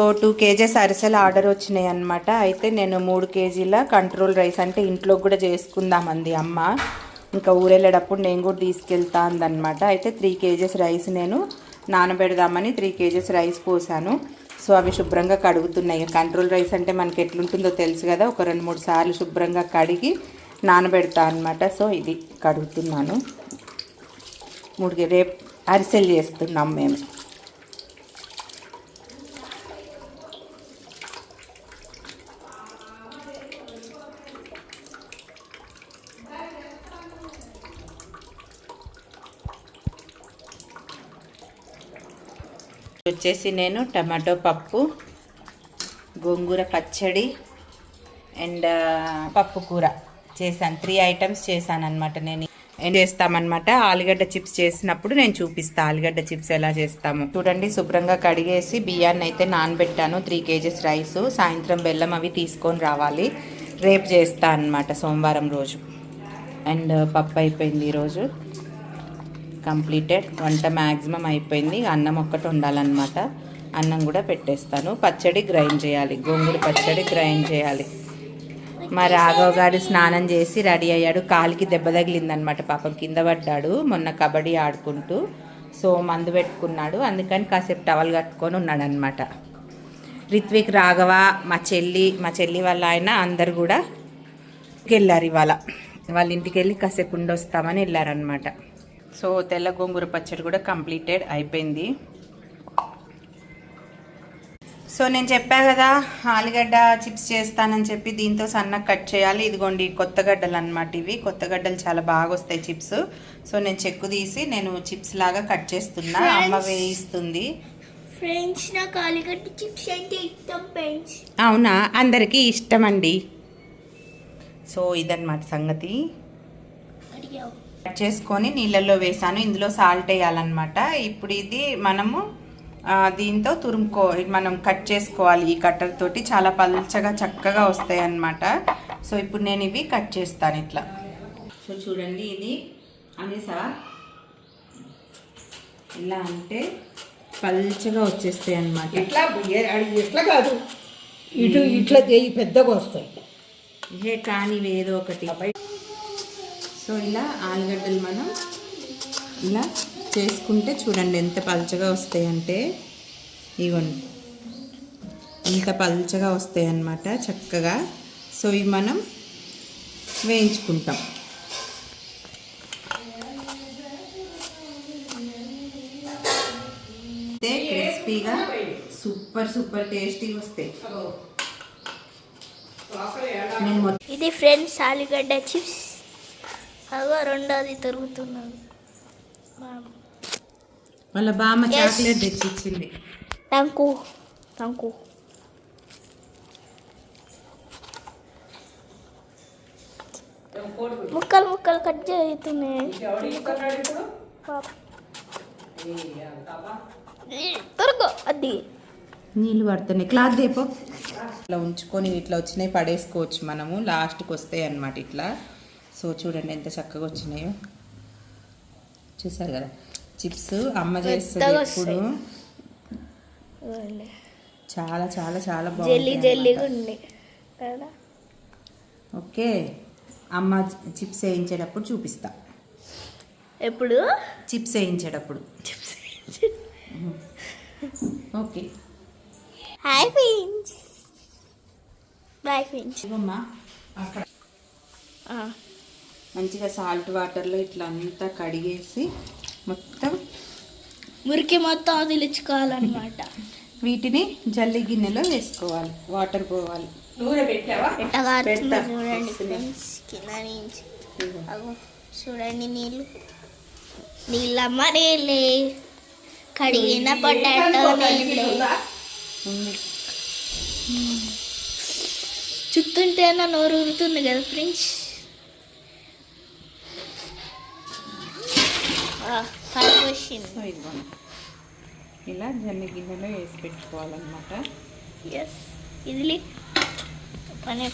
So two kgs అరిసెలు order వచ్చినాయి అనమాట అయితే నేను మూడు కేజీల కంట్రోల్ రైస్ అంటే ఇంట్లో కూడా చేసుకుందామంది అమ్మ. ఇంకా ఊరెళ్ళేటప్పుడు నేను కూడా తీసుకెళ్తా అందనమాట అయితే త్రీ కేజెస్ రైస్ నేను నానబెడదామని త్రీ కేజెస్ రైస్ పోసాను. సో అవి శుభ్రంగా కడుగుతున్నాయి. కంట్రోల్ రైస్ అంటే మనకి ఎట్లుంటుందో తెలుసు కదా ఒక రెండు మూడు సార్లు శుభ్రంగా కడిగి నానబెడతా అనమాట సో ఇది కడుగుతున్నాను. మూడు రేపు అరిసెలు చేస్తున్నాం మేము. వచ్చేసి నేను టమాటో పప్పు గోంగూర పచ్చడి అండ్ పప్పు కూర చేశాను. త్రీ ఐటమ్స్ చేశాను అనమాట నేను. ఏం చేస్తామన్నమాట? ఆలుగడ్డ చిప్స్ చేసినప్పుడు నేను చూపిస్తాను ఆలుగడ్డ చిప్స్ ఎలా చేస్తాము. చూడండి శుభ్రంగా కడిగేసి బియ్యాన్ని అయితే నానబెట్టాను. త్రీ కేజెస్ రైస్ సాయంత్రం బెల్లం అవి తీసుకొని రావాలి. రేపు చేస్తా అనమాట సోమవారం రోజు. అండ్ పప్పు అయిపోయింది ఈరోజు. కంప్లీటెడ్. వంట మ్యాక్సిమం అయిపోయింది. అన్నం ఒక్కటి ఉండాలన్నమాట. అన్నం కూడా పెట్టేస్తాను. పచ్చడి గ్రైండ్ చేయాలి. గోంగూర పచ్చడి గ్రైండ్ చేయాలి. మా రాఘవ్ గారు స్నానం చేసి రెడీ అయ్యాడు. కాలికి దెబ్బ తగిలిందనమాట పాపం కింద పడ్డాడు. మొన్న కబడ్డీ ఆడుకుంటూ సో మందు పెట్టుకున్నాడు. అందుకని కాసేపు టవల్ కట్టుకొని ఉన్నాడనమాట రిత్విక్ రాఘవ మా చెల్లి మా చెల్లి వాళ్ళ ఆయన అందరు కూడా వెళ్ళారు ఇవాళ. వాళ్ళ ఇంటికి వెళ్ళి కాసేపు ఉండొస్తామని వెళ్ళారనమాట సో తెల్ల గోంగూర పచ్చడి కూడా కంప్లీటెడ్ అయిపోయింది. సో నేను చెప్పా కదా ఆలుగడ్డ చిప్స్ చేస్తానని చెప్పి దీంతో సన్నగా కట్ చేయాలి. ఇదిగోండి కొత్తగడ్డలు అనమాట ఇవి. కొత్తగడ్డలు చాలా బాగా వస్తాయి చిప్స్. సో నేను చెక్కు తీసి నేను చిప్స్ లాగా కట్ చేస్తున్నా. అమ్మ వేయిస్తుంది. ఫ్రెండ్స్ నాకు ఆలుగడ్డ చిప్స్ అంటే ఇష్టం ఫ్రెండ్స్ అవునా? అందరికీ ఇష్టం అండి సో ఇదన్నమాట సంగతి. కట్ చేసుకొని నీళ్ళల్లో వేసాను. ఇందులో సాల్ట్ వేయాలన్నమాట. ఇప్పుడు ఇది మనము దీంతో తురుముకో మనం కట్ చేసుకోవాలి ఈ కట్టర్ తోటి. చాలా పల్చగా చక్కగా వస్తాయి అన్నమాట సో ఇప్పుడు నేను ఇవి కట్ చేస్తాను ఇట్లా. సో చూడండి ఇది అనేసా ఇలా అంటే పల్చగా వచ్చేస్తాయి ఏ- అది ఎట్లా కాదు. ఇటు ఇట్లా చేయి పెద్దగా వస్తాయి. ఇదే కాని ఏదో ఒకటి. సో ఇలా ఆలుగడ్డలు మనం ఇలా చేసుకుంటే చూడండి ఎంత పల్చగా వస్తాయి అంటే ఇవ్వండి. ఇంత పల్చగా వస్తాయి అన్నమాట చక్కగా. సో ఇవి మనం వేయించుకుంటాం. అయితే క్రిస్పీగా సూపర్ సూపర్ టేస్టీగా వస్తాయి. ఇది ఫ్రెండ్స్ ఆలుగడ్డ చిప్స్. అగో రెండోది దొరుకుతున్నాను వాళ్ళ బామ్మ. చాక్లెట్ తెచ్చి ఇచ్చింది థ్యాంకు థ్యాంకు ముక్కలు ముక్కలు కట్ చేస్తున్నాయి. త్వరగా అది. నీళ్ళు పడుతున్నాయి. క్లాత్ దేపో ఇట్లా ఉంచుకొని ఇట్లా వచ్చినాయి పడేసుకోవచ్చు మనము. లాస్ట్కి వస్తాయి అన్నమాట ఇట్లా. సో చూడండి ఎంత చక్కగా వచ్చినాయో. చూసారు కదా? చిప్స్ అమ్మ చేస్తుంది ఇవ్వండి. చాలా చాలా చాలా జెల్లీ బాగుంది ఓకే. అమ్మ చిప్స్ వేయించేటప్పుడు చూపిస్తా. ఎప్పుడు? Chips వేయించేటప్పుడు. Okay. Hi friends. Bye friends. ఇవమ్మా అక్కడ. మంచిగా సాల్ట్ వాటర్లో ఇట్లా అంతా కడిగేసి మొత్తం మురికి మొత్తం వదిలించుకోవాలన్నమాట. వీటిని జల్లి గిన్నెలో వేసుకోవాలి. వాటర్ పోవాలి. చూడండి నీళ్ళు. నీళ్ళమ్మ నీళ్ళే. కడిగిన పొటాటో నీళ్ళే. చుట్టుంటే నా నోరు ఊరుతుంది కదా ఫ్రెండ్స్ సో ఇదిగోండి ఇలా జల్లి గిన్నెలో వేసి పెట్టుకోవాలన్నమాట. ఎస్ ఇది పని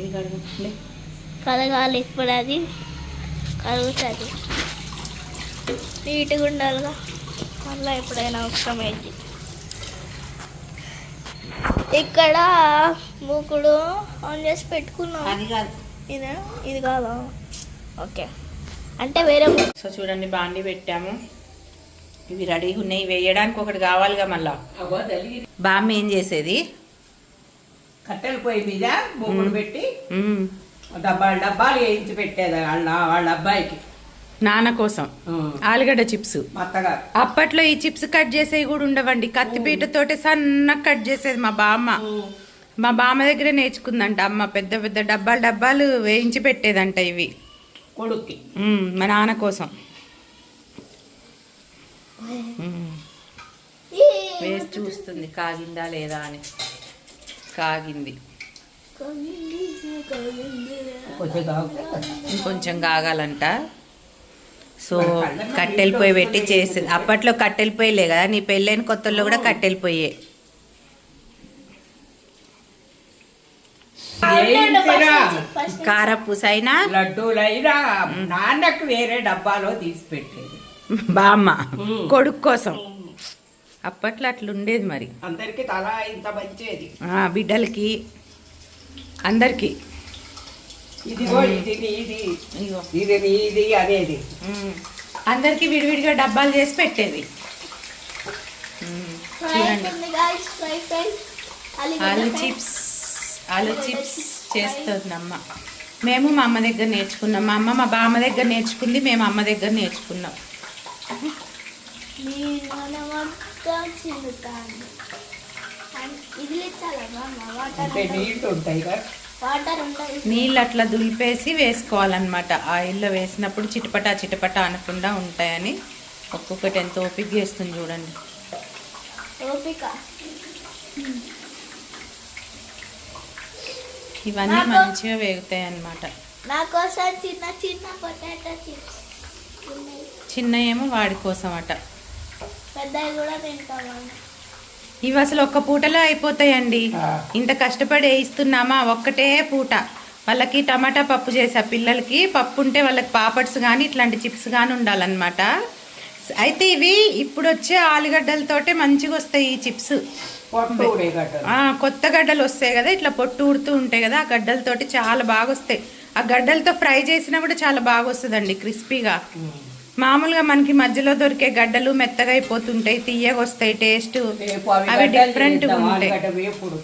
ఇది కడుగుతుంది. కడగాలి ఇప్పుడు అది. కడుగుతుంది నీట్గా ఉండాలిగా. మళ్ళీ ఎప్పుడైనా అవసరం అయింది ఇక్కడ మూకుడు ఆన్ చేసి పెట్టుకున్నాం. కాదు. ఇదే ఇది కాదా? ఓకే. అంటే వేరే సో చూడండి బాండి పెట్టాము. ఇవి రెడీగా ఉన్నాయి. వేయడానికి ఒకటి కావాలిగా మళ్ళా. బామ్మ ఏం చేసేది? కట్టెల పొయ్యి మీద మూకుడు పెట్టి. డబ్బాలు డబ్బాలు వేయించి పెట్టేది వాళ్ళ వాళ్ళ అబ్బాయికి. నాన్న కోసం. ఆలుగడ్డ చిప్స్. అప్పట్లో ఈ చిప్స్ కట్ చేసేవి కూడా ఉండవండి. కత్తిపీటతోటి సన్నగా కట్ చేసేది మా బామ్మ. మా బామ్మ దగ్గరే నేర్చుకుందంట. అమ్మ పెద్ద పెద్ద డబ్బాలు డబ్బాలు వేయించి పెట్టేదంట ఇవి. కొడుక్కి. మా నాన్న కోసం. వేసి చూస్తుంది కాగిందా లేదా అని. కాగింది. కొంచెం కాగాలంట. సో కట్టెల పొయ్యి పెట్టి చేసింది. అప్పట్లో కట్టెల పొయ్యిలే కదా నీ పెళ్ళైన కొత్తల్లో కూడా కట్టెల పొయ్యే ఏంటిరా ఫస్ట్ కారపూస అయినా లడ్డూలైనా నాన్నకు వేరే డబ్బాలో తీసి పెట్టేది. బామ్మ మ్మ్. కొడుకు కోసం. అప్పట్లో అట్లా ఉండేది మరి. అందరికి తల ఇంత మంచిది. ఆ, బిడ్డలకి అందరికి. ఇదిగో ఇది నీది. ఇది నీది అనేది. మ్మ్. అందరికి విడివిడిగా డబ్బాలు చేసి పెట్టేది. చిప్స్. ఆలు చిప్స్ చేస్తుంది అమ్మ మేము మా అమ్మ దగ్గర నేర్చుకున్నాం. మా అమ్మ మా బామ్మ దగ్గర నేర్చుకుంది మేము అమ్మ దగ్గర నేర్చుకున్నాం. నీళ్ళు అట్లా దులిపేసి వేసుకోవాలన్నమాట. ఆయిల్లో వేసినప్పుడు చిటపట చిటపట అనకుండా ఉంటాయని ఒక్కొక్కటి ఎంత ఓపిక చేస్తుంది చూడండి. ఓపిక. ఇవన్నీ మంచిగా వేగుతాయి అన్నమాట నా కోసం చిన్న చిన్న పొటాటో చిప్స్ ఉన్నాయి. చిన్న ఏమో వాడి కోసం అట ఇవి అసలు ఒక్క పూటలో అయిపోతాయండి. ఇంత కష్టపడి వేయిస్తున్నామా? ఒక్కటే పూట. వాళ్ళకి టమాటా పప్పు చేసా పిల్లలకి పప్పు ఉంటే వాళ్ళకి పాపడ్స్ కానీ ఇట్లాంటి చిప్స్ కానీ ఉండాలన్నమాట. అయితే ఇవి ఇప్పుడు వచ్చే ఆలుగడ్డలతోటే మంచిగా వస్తాయి ఈ చిప్స్. కొత్త గడ్డలు. వస్తాయి కదా ఇట్లా పొట్టు ఉడుతూ ఉంటాయి కదా ఆ గడ్డలతోటి చాలా బాగా వస్తాయి ఆ గడ్డలతో ఫ్రై చేసినా కూడా చాలా బాగా వస్తుందండి క్రిస్పీగా మామూలుగా మనకి మధ్యలో దొరికే గడ్డలు మెత్తగా అయిపోతుంటాయి తీయగా వస్తాయి టేస్ట్ అవి డిఫరెంట్గా ఉంటాయి. ఆలుగడ్డ వేపుడు.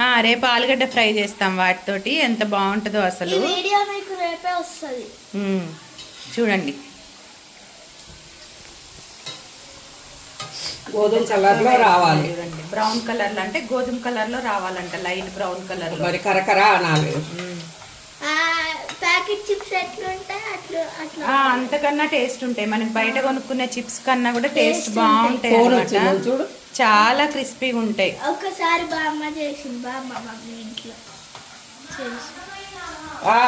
ఆ, రేపు ఆలుగడ్డ ఫ్రై చేస్తాం వాటితోటి ఎంత బాగుంటుందో అసలు. వీడియో మీకు రేపే వస్తుంది. మ్మ్. చూడండి. గోధుమ కలర్లో రావాలి. చూడండి బ్రౌన్ కలర్లో అంటే గోధుమ కలర్లో రావాలంట లైట్ బ్రౌన్ కలర్లో. మరి కరకర అనాలి. ప్యాకెట్ చిప్స్ ఎట్లుంటాయి? అట్లు అట్లా. ఆ, అంతకన్నా టేస్ట్ ఉంటాయి. మనకి బయట కొనుక్కునే చిప్స్ కన్నా కూడా టేస్ట్ బాగుంటాయి అన్నమాట. చాలా క్రిస్పీగా ఉంటాయి. ఒకసారి బామ్మ చేసింది. బామ్మ మమ్మీ ఇంట్లో. చేసి ఆ,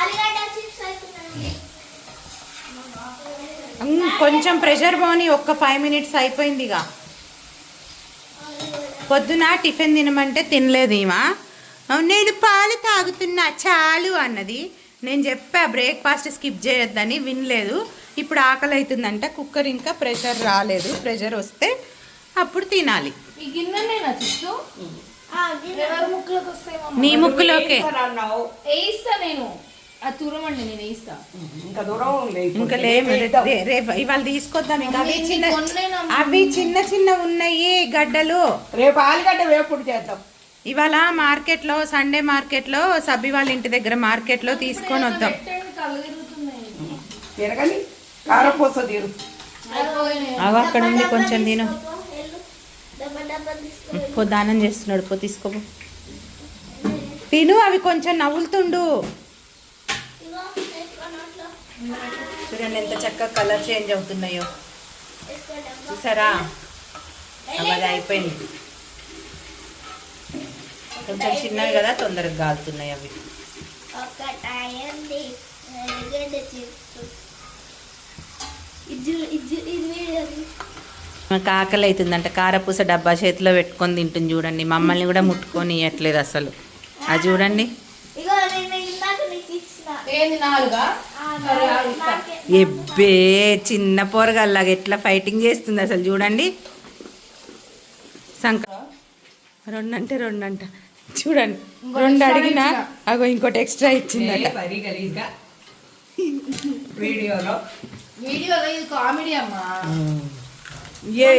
అలిగడ్డ చిప్స్ అవుతున్నాయి మ్మ్, కొంచెం ప్రెషర్ పోని ఒక్క ఫైవ్ మినిట్స్ అయిపోయింది ఇక. పొద్దున టిఫిన్ తినమంటే తినలేదు ఈమె. నేను పాలు తాగుతున్నా చాలు అన్నది. నేను చెప్పా బ్రేక్ఫాస్ట్ స్కిప్ చేయొద్దని వినలేదు. ఇప్పుడు ఆకలి అవుతుందంట కుక్కర్ ఇంకా ప్రెషర్ రాలేదు ప్రెషర్ వస్తే అప్పుడు తినాలి. ఈ గిన్నెనేనా చిచ్చు ఎవరి ముక్కులకు వస్తాయి మమ్మ? నీ ముక్కులోకే. నేను. నేను ఇంకా దూరం రేపు ఇవాళ తీసుకొద్దాం ఇంకా అవి చిన్న. అవి చిన్న చిన్న ఉన్నాయి గడ్డలు. రేపు ఆలుగడ్డ వేపుడు చేద్దాం. ఇవాళ మార్కెట్లో సండే మార్కెట్లో సబ్బి వాళ్ళ ఇంటి దగ్గర మార్కెట్లో తీసుకొని వద్దాం. తిరగని? కారపూస తీరు. అవి అక్కడ ఉంది కొంచెం తిను. తీసుకో పో దానం చేస్తున్నాడు పో తీసుకోపో. తిను అవి కొంచెం నవ్వులుతుండు. చూడండి ఎంత చక్కగా కలర్ చేంజ్ అవుతున్నాయో. చూసారా? అవి అది అయిపోయింది. కొంచెం చిన్నవి కదా తొందరగా కాలుతున్నాయి అవి. ఒకటాయండి అలిగడ్డ చిప్స్ ఇది ఇది ఇది వీడియో మాకు ఆకలి అవుతుందంట కారపూస డబ్బా చేతిలో పెట్టుకొని తింటుంది చూడండి. మమ్మల్ని కూడా ముట్టుకొని ఇవ్వట్లేదు అసలు. అది చూడండి. ఎబ్బే చిన్న పోరగాళ్ళగా ఎట్లా ఫైటింగ్ చేస్తుంది అసలు చూడండి. సంక రెండు అంటే రెండు అంట చూడండి రెండు అడిగినా అగో ఇంకోటి ఎక్స్ట్రా ఇచ్చిందట. గలీజ్గా. వీడియోలో. వీడియోలో ఇది కామెడీ అమ్మా. ఏ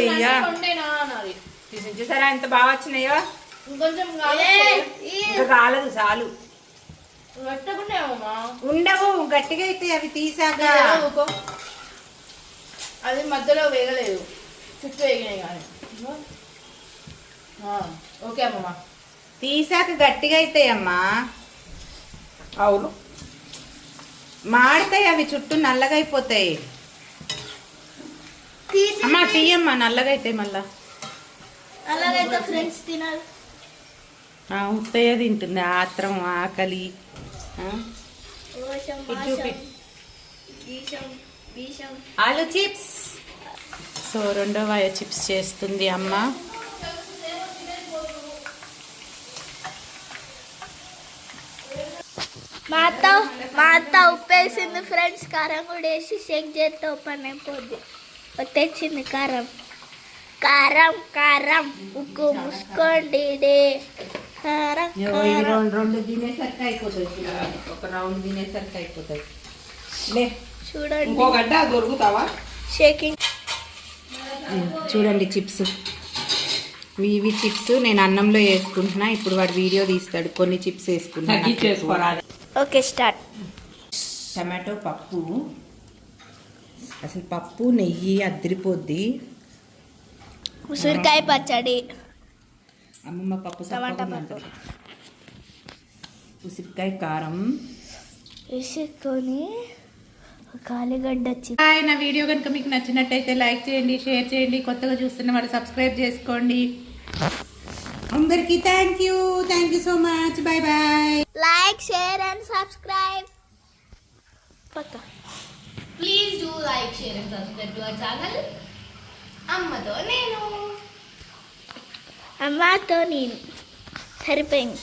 చూసారా ఎంత బాగా వచ్చినాయో? కాలేదు చాలు. ఉండవు గట్టిగా అయితే అవి తీసాక అది మధ్యలో వేగలేదు. చుట్టూ వేగినాయి కానీ. ఆ, ఓకే అమ్మమ్మ. తీసాక గట్టిగా అవుతాయి అమ్మా. అవును. మాడతాయి అవి చుట్టూ నల్లగా అయిపోతాయి అమ్మా తీయమ్మా నల్లగా అవుతాయి మళ్ళా. అలాగైతే ఫ్రెండ్స్ తినాలి. ఉత్తయ్య తింటుంది ఆత్రం ఆకలి ఆలు చిప్స్. సో రెండో వాయ చిప్స్ చేస్తుంది అమ్మ. మా అత్త మా అత్త ఉప్పేసింది ఫ్రెండ్స్ కారం కూడా వేసి షేక్ చేస్తే ఓపెన్ అయిపోద్ది తెచ్చింది కారం. కారం కారం ఉక్కు ముసుకోండి రెండు రెండు తినేసరికి అయిపోతాయి చూడండి. ఒక రౌండ్ తినేసరికి అయిపోతాయి. లే. చూడండి. ఇంకో గడ్డ దొరుకుతావా? షేకింగ్. చూడండి చిప్స్. ఇవి చిప్స్ నేను అన్నంలో వేసుకుంటున్నా. ఇప్పుడు వాడు వీడియో తీస్తాడు. కొన్ని చిప్స్ వేసుకున్నా తగ్గించేసుకోరా ఓకే స్టార్ట్. టమాటో పప్పు. అసలు పప్పు నెయ్యి అద్దరిపోద్ది. ఉసిరికాయ పచ్చడి. అమ్మమ్మ పప్పు ఉసిరికాయ కారం. వేసుకొని చిప్ హాయ్ నా వీడియో కనుక మీకు నచ్చినట్టయితే లైక్ చేయండి షేర్ చేయండి కొత్తగా చూస్తున్న వాళ్ళు సబ్స్క్రైబ్ చేసుకోండి. అందరికీ thank you thank you so much bye bye like share and subscribe. పక్క. Please do like share and subscribe to our channel అమ్మతో నేను. అమ్మతో నేను సరిపోయింది